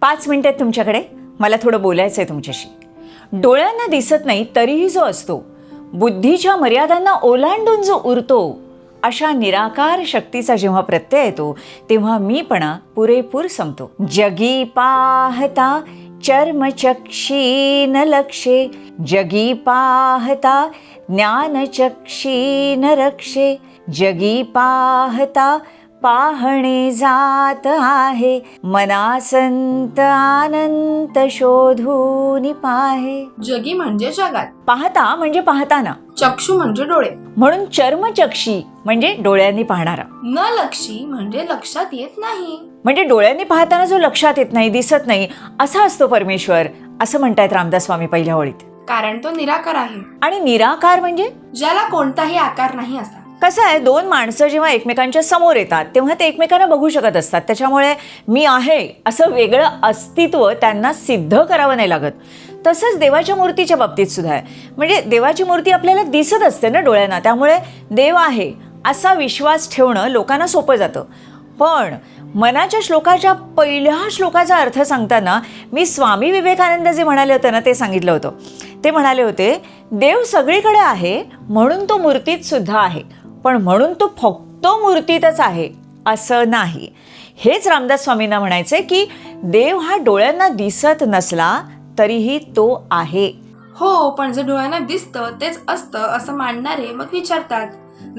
पाच मिनटं आहेत तुमच्याकडे. मला थोडं बोलायचं आहे तुमच्याशी. डोळ्यांना दिसत नाही तरीही जो असतो बुद्धीच्या मर्यादांना ओलांडून जो उरतो अशा निराकार शक्तीचा जेव्हा प्रत्यय येतो तेव्हा मीपणा पुरेपूर संपतो. जगी पाहता चर्मचक्षीन लक्षे जगी पाहता ज्ञानचक्षीन रक्षे जगी पाहता पाहणे जात आहे. मनासंत आनंत शोधून पाहे. जगी म्हणजे जगात. पाहता म्हणजे पाहताना. चक्षु म्हणजे डोळे. म्हणून चर्मचक्षी म्हणजे डोळ्यांनी पाहणारा. न लक्षी म्हणजे लक्षात येत नाही. म्हणजे डोळ्यांनी पाहताना जो लक्षात येत नाही दिसत नाही असा असतो परमेश्वर. असं म्हणतायत रामदास स्वामी पहिल्या ओळीत. कारण तो निराकार आहे. आणि निराकार म्हणजे? ज्याला कोणताही आकार नाही असा. कसं आहे दोन माणसं जेव्हा एकमेकांच्या समोर येतात तेव्हा ते एकमेकांना बघू शकत असतात. त्याच्यामुळे मी आहे असं वेगळं अस्तित्व त्यांना सिद्ध करावं नाही लागत. तसंच देवाच्या मूर्तीच्या बाबतीत सुद्धा आहे. म्हणजे देवाची मूर्ती आपल्याला दिसत असते ना डोळ्यांना त्यामुळे देव आहे असा विश्वास ठेवणं लोकांना सोपं जातं. पण मनाच्या श्लोकाच्या पहिल्या श्लोकाचा अर्थ सांगताना मी स्वामी विवेकानंद जे म्हणाले होते ना ते सांगितलं होतं. ते म्हणाले होते देव सगळीकडे आहे म्हणून तो मूर्तीत सुद्धा आहे. पण म्हणून तो फक्त मूर्तीतच आहे असं नाही. हेच रामदास स्वामींना म्हणायचे की देव हा डोळ्यांना दिसत नसला तरीही तो आहे. हो पण जे डोळ्यांना दिसतं तेच असतं असं मांडणारे मग विचारतात.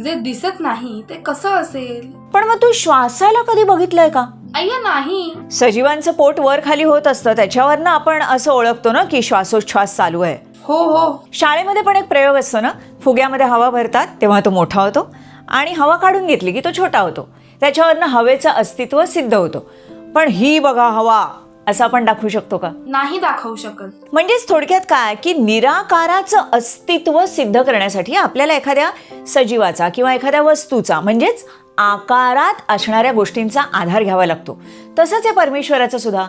जे दिसत नाही ते कसं असेल? पण मग तू श्वासाला कधी बघितलंय का? अय्या नाही. सजीवांचं पोट वर खाली होत असतं त्याच्यावरनं आपण असं ओळखतो ना की श्वासोच्छ्वास चालू आहे. हो हो. शाळेमध्ये पण एक प्रयोग असतो ना? फुग्यामध्ये हवा भरतात तेव्हा तो मोठा होतो आणि हवा काढून घेतली की तो छोटा होतो. त्याच्यावरनं हवेचं अस्तित्व सिद्ध होतं. पण ही बघा हवा असं आपण दाखवू शकतो का? नाही दाखवू शकत. म्हणजेच थोडक्यात काय? की निराकाराचं अस्तित्व सिद्ध करण्यासाठी आपल्याला एखाद्या सजीवाचा किंवा एखाद्या वस्तूचा म्हणजेच आकारात असणाऱ्या गोष्टींचा आधार घ्यावा लागतो. तसंच आहे परमेश्वराचं सुद्धा.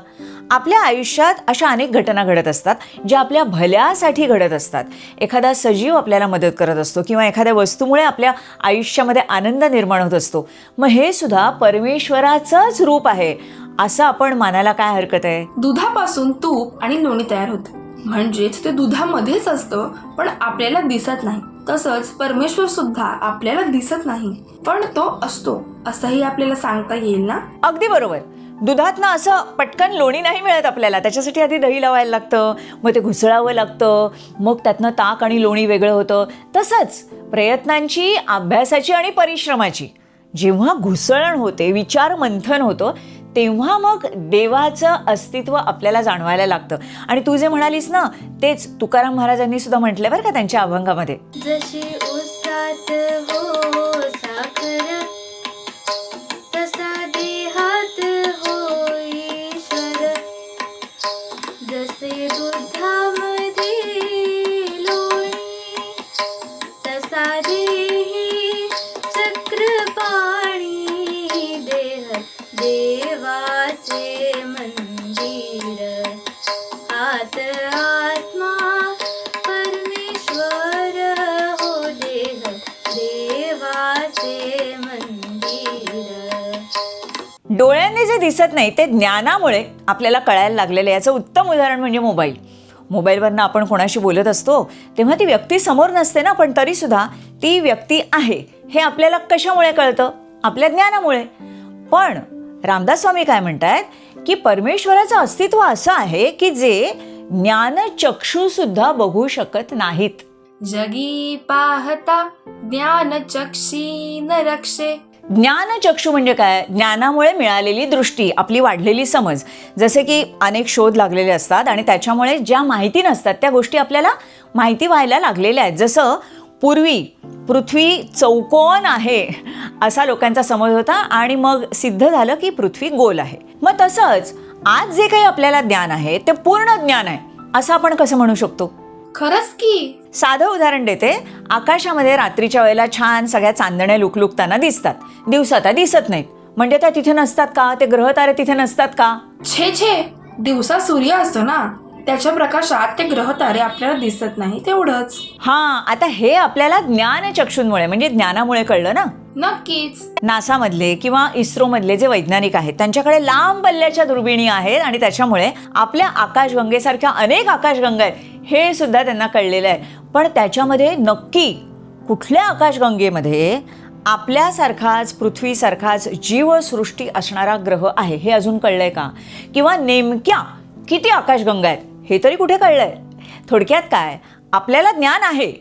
आपल्या आयुष्यात अशा अनेक घटना घडत असतात ज्या आपल्या भल्यासाठी घडत असतात. एखादा सजीव आपल्याला मदत करत असतो किंवा एखाद्या वस्तूमुळे आपल्या आयुष्यामध्ये आनंद निर्माण होत असतो. मग हे सुद्धा परमेश्वराचंच रूप आहे. असं आपण मानायला काय हरकत आहे? दुधापासून तूप आणि लोणी तयार होतं. म्हणजेच ते दुधामध्येच असतं पण आपल्याला दिसत नाही. तसंच परमेश्वर सुद्धा आपल्याला दिसत नाही पण तो असतो असंही आपल्याला सांगता येईल ना? अगदी बरोबर. दुधातनं असं पटकन लोणी नाही मिळत आपल्याला. त्याच्यासाठी आधी दही लावायला लागतं मग ते घुसळावं लागतं मग त्यातनं ताक आणि लोणी वेगळं होतं. तसंच प्रयत्नांची अभ्यासाची आणि परिश्रमाची जेव्हा घुसळण होते विचार मंथन होतं तेव्हा मग देवाचं अस्तित्व आपल्याला जाणवायला लागतं. आणि तू जे म्हणालीस ना तेच तुकाराम महाराजांनी सुद्धा म्हटलं बरं का त्यांच्या अभंगामध्ये. जशी दिसत नाही ते ज्ञानामुळे आपल्याला कळायला लागलेलं आहे. याचं उत्तम उदाहरण म्हणजे मोबाईल. मोबाईलवरनं आपण कोणाशी बोलत असतो तेव्हा ती व्यक्ती समोर नसते ना पण तरीसुद्धा ती व्यक्ती आहे. हे आपल्याला कशामुळे कळतं? आपल्या ज्ञानामुळे. पण रामदास स्वामी काय म्हणतायत? की परमेश्वराचं अस्तित्व असं आहे की जे ज्ञानचक्षूसुद्धा बघू शकत नाहीत. जगी पाहता ज्ञान चक्षी न रक्षे. ज्ञानचक्षू म्हणजे काय? ज्ञानामुळे मिळालेली दृष्टी आपली वाढलेली समज. जसे की अनेक शोध लागलेले असतात आणि त्याच्यामुळे ज्या माहिती नसतात त्या गोष्टी आपल्याला माहिती व्हायला लागलेल्या आहेत. जसं पूर्वी पृथ्वी चौकोन आहे असा लोकांचा समज होता आणि मग सिद्ध झालं की पृथ्वी गोल आहे. मग तसंच आज जे काही आपल्याला ज्ञान आहे ते पूर्ण ज्ञान आहे असं आपण कसं म्हणू शकतो? खरंच की? साधं उदाहरण देते. आकाशामध्ये रात्रीच्या वेळेला छान सगळ्या चांदण्या लुकलुकताना दिसतात. दिवसात दिसत नाहीत. म्हणजे त्या तिथे नसतात का? ते ग्रह तारे तिथे नसतात का? छे छे. दिवसा सूर्य असतो ना? त्याच्या प्रकाशात ते ग्रह तारे आपल्याला दिसत नाही तेवढंच. हां आता हे आपल्याला ज्ञानचक्षूंमुळे म्हणजे ज्ञानामुळे कळलं ना? नक्कीच. नासामधले किंवा इस्रोमधले जे वैज्ञानिक आहेत त्यांच्याकडे लांब पल्ल्याच्या दुर्बिणी आहेत आणि त्याच्यामुळे आपल्या आकाशगंगेसारख्या अनेक आकाशगंगा आहेत हे सुद्धा त्यांना कळलेलं आहे. पण त्याच्यामध्ये नक्की कुठल्या आकाशगंगेमध्ये आपल्यासारखाच पृथ्वीसारखाच जीवसृष्टी असणारा ग्रह आहे हे अजून कळलंय का? किंवा नेमक्या किती आकाशगंगा आहेत हे तरी कुठे कळलंय? थोडक्यात काय? आपल्याला ज्ञान आहे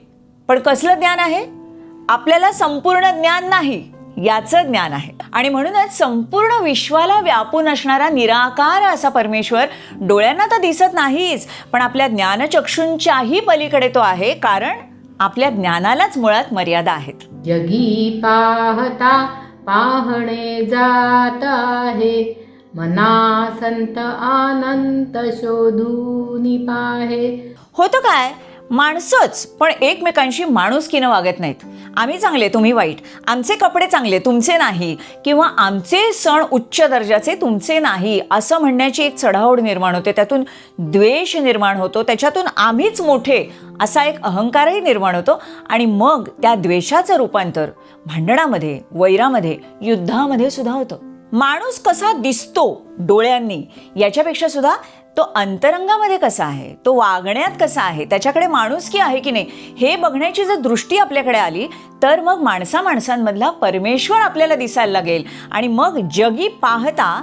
पण कसलं ज्ञान आहे? आपल्याला संपूर्ण ज्ञान नाही याचं ज्ञान आहे. आणि म्हणूनच संपूर्ण विश्वाला व्यापून असणारा निराकार असा परमेश्वर डोळ्यांना तर दिसत नाहीच पण आपल्या ज्ञानचक्षूंच्याही पलीकडे तो आहे कारण आपल्या ज्ञानालाच मुळात मर्यादा आहेत. जगी पाहता पाहणे जात आहे मना संत आनंत शोधून पाहे. होतं काय? माणसंच पण एकमेकांशी माणुसकीनं वागत नाहीत. आम्ही चांगले तुम्ही वाईट. आमचे कपडे चांगले तुमचे नाही. किंवा आमचे सण उच्च दर्जाचे तुमचे नाही असं म्हणण्याची एक चढाओढ निर्माण होते. त्यातून द्वेष निर्माण होतो. त्याच्यातून आम्हीच मोठे असा एक अहंकारही निर्माण होतो. आणि मग त्या द्वेषाचं रूपांतर भांडणामध्ये वैरामध्ये युद्धामध्ये सुद्धा होतं. माणूस कसा दिसतो डोळ्यांनी याच्यापेक्षा सुद्धा तो अंतरंगामध्ये कसा आहे? तो वागण्यात कसा आहे? त्याच्याकडे माणुसकी आहे की नाही? हे बघण्याची जर दृष्टी आपल्याकडे आली तर मग माणसा माणसांमधला परमेश्वर आपल्याला दिसायला लागेल. आणि मग जगी पाहता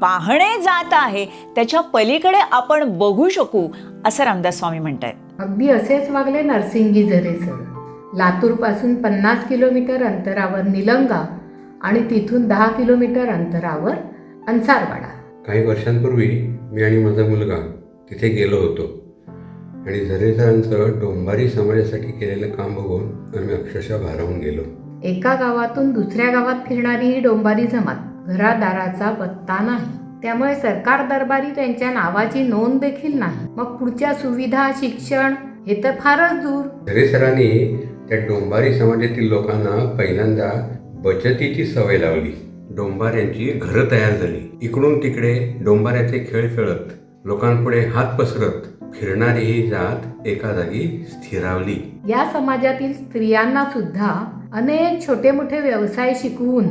पाहणे जात आहे. त्याच्या पलीकडे आपण बघू शकू असं रामदास स्वामी म्हणतायत. अगदी असेच वागले नरसिंगी झरे सर. लातूरपासून पन्नास किलोमीटर अंतरावर निलंगा आणि तिथून दहा किलोमीटर अंतरावर अंसारवाडा काही वर्षांपूर्वी मी आणि माझा मुलगा तिथे गेलो होतो. आणि झरेसरांचं डोंबारी समाजासाठी केलेलं काम बघून आम्ही अक्षरशः भारावून गेलो. एका गावातून दुसऱ्या गावात फिरणारी ही डोंबारी जमात घरादाराचा पत्ता नाही. त्यामुळे सरकार दरबारी त्यांच्या नावाची नोंद देखील नाही. मग पुढच्या सुविधा शिक्षण हे तर फारच दूर. झरेसरांनी त्या डोंबारी समाजातील लोकांना पहिल्यांदा बचतीची सवय लावली. डोंबाऱ्यांची घरं तयार झाली. इकडून तिकडे डोंबाऱ्याचे खेळ खेळत लोकांपुढे हात पसरत फिरणारी ही जात एका जागी स्थिरावली. या समाजातील स्त्रियांना सुद्धा अनेक छोटे मोठे व्यवसाय शिकवून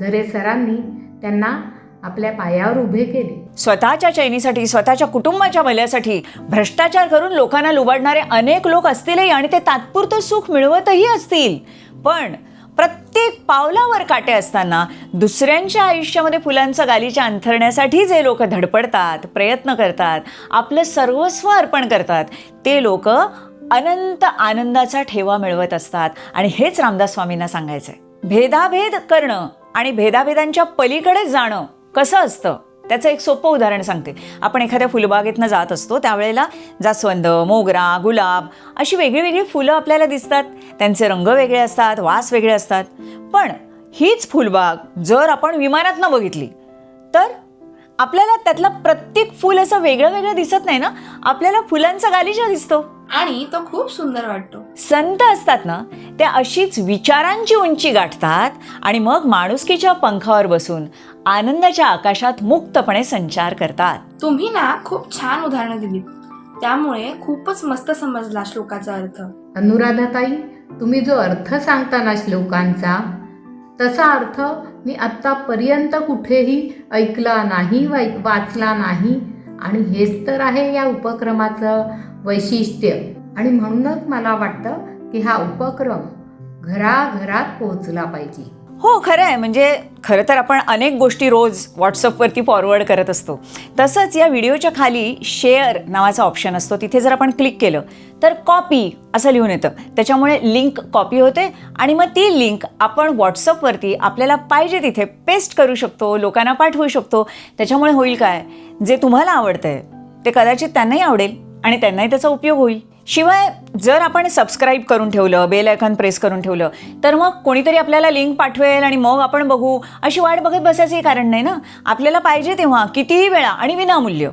झरे सरांनी त्यांना आपल्या पायावर उभे केले. स्वतःच्या चैनीसाठी स्वतःच्या कुटुंबाच्या भल्यासाठी भ्रष्टाचार करून लोकांना लुबाडणारे अनेक लोक असतीलही आणि ते तात्पुरतं सुख मिळवतही असतील. पण प्रत्येक पावलावर काटे असताना दुसऱ्यांच्या आयुष्यामध्ये फुलांचं गालीच्या अंथरण्यासाठी जे लोक धडपडतात प्रयत्न करतात आपलं सर्वस्व अर्पण करतात ते लोक अनंत आनंदाचा ठेवा मिळवत असतात. आणि हेच रामदास स्वामींना सांगायचं आहे भेदाभेद करणं आणि भेदाभेदांच्या पलीकडे जाणं कसं असतं? त्याचं एक सोपं उदाहरण सांगते. आपण एखाद्या फुलबागेतनं जात असतो त्यावेळेला जास्वंद मोगरा गुलाब अशी वेगळी वेगळी फुलं आपल्याला दिसतात. त्यांचे रंग वेगळे असतात वास वेगळे असतात. पण हीच फुलबाग जर आपण विमानातनं बघितली तर आपल्याला त्यातलं प्रत्येक फूल असं वेगळं वेगळं दिसत नाही ना? आपल्याला फुलांचा गालिचा दिसतो. आणि तो खूप सुंदर वाटतो. संत असतात ना ते अशीच विचारांची उंची गाठतात आणि मग माणुसकीच्या पंखावर बसून आनंदाच्या आकाशात मुक्तपणे संचार करतात. तुम्ही ना खूप छान उदाहरणं दिलीत. त्यामुळे खूपच मस्त समजला श्लोकाचा अर्थ. अनुराधाताई तुम्ही जो अर्थ सांगता ना श्लोकांचा तसा अर्थ मी आत्तापर्यंत कुठेही ऐकला नाही वाचला नाही. आणि हेच तर आहे या उपक्रमाचं. वैशिष्ट्य. आणि म्हणूनच मला वाटतं की हा उपक्रम घराघरात पोहोचला पाहिजे. हो खरं आहे म्हणजे खरं तर आपण अनेक गोष्टी रोज व्हॉट्सअपवरती फॉरवर्ड करत असतो. तसंच या व्हिडिओच्या खाली शेअर नावाचा ऑप्शन असतो. तिथे जर आपण क्लिक केलं तर कॉपी असं लिहून येतं. त्याच्यामुळे लिंक कॉपी होते आणि मग ती लिंक आपण व्हॉट्सअपवरती आपल्याला पाहिजे तिथे पेस्ट करू शकतो लोकांना पाठवू शकतो. त्याच्यामुळे होईल काय? जे तुम्हाला आवडतंय ते कदाचित त्यांनाही आवडेल. आणि त्यांनाही त्याचा उपयोग होईल. शिवाय जर आपण सबस्क्राईब करून ठेवलं बेल आयकॉन प्रेस करून ठेवलं तर मग कोणीतरी आपल्याला लिंक पाठवेल आणि मग आपण बघू. अशी वाट बघत बसायचंही कारण नाही ना? आपल्याला पाहिजे तेव्हा कितीही वेळा आणि विनामूल्य.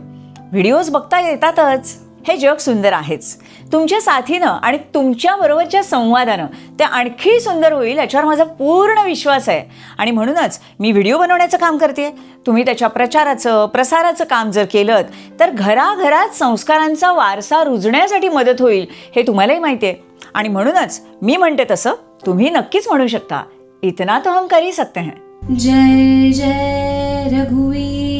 व्हिडिओज बघता येतातच. हे जग सुंदर आहेच. तुमच्या साथीनं आणि तुमच्याबरोबरच्या संवादानं ते आणखी सुंदर होईल याच्यावर माझा पूर्ण विश्वास आहे. आणि म्हणूनच मी व्हिडिओ बनवण्याचं काम करते तुम्ही त्याच्या प्रचाराचं प्रसाराचं काम जर केलं तर घराघरात संस्कारांचा वारसा रुजण्यासाठी मदत होईल हे तुम्हालाही माहिती आहे. आणि म्हणूनच मी म्हणते तसं तुम्ही नक्कीच म्हणू शकता. इतना तो हम कर ही सकते हैं. जय जय रघुवीर.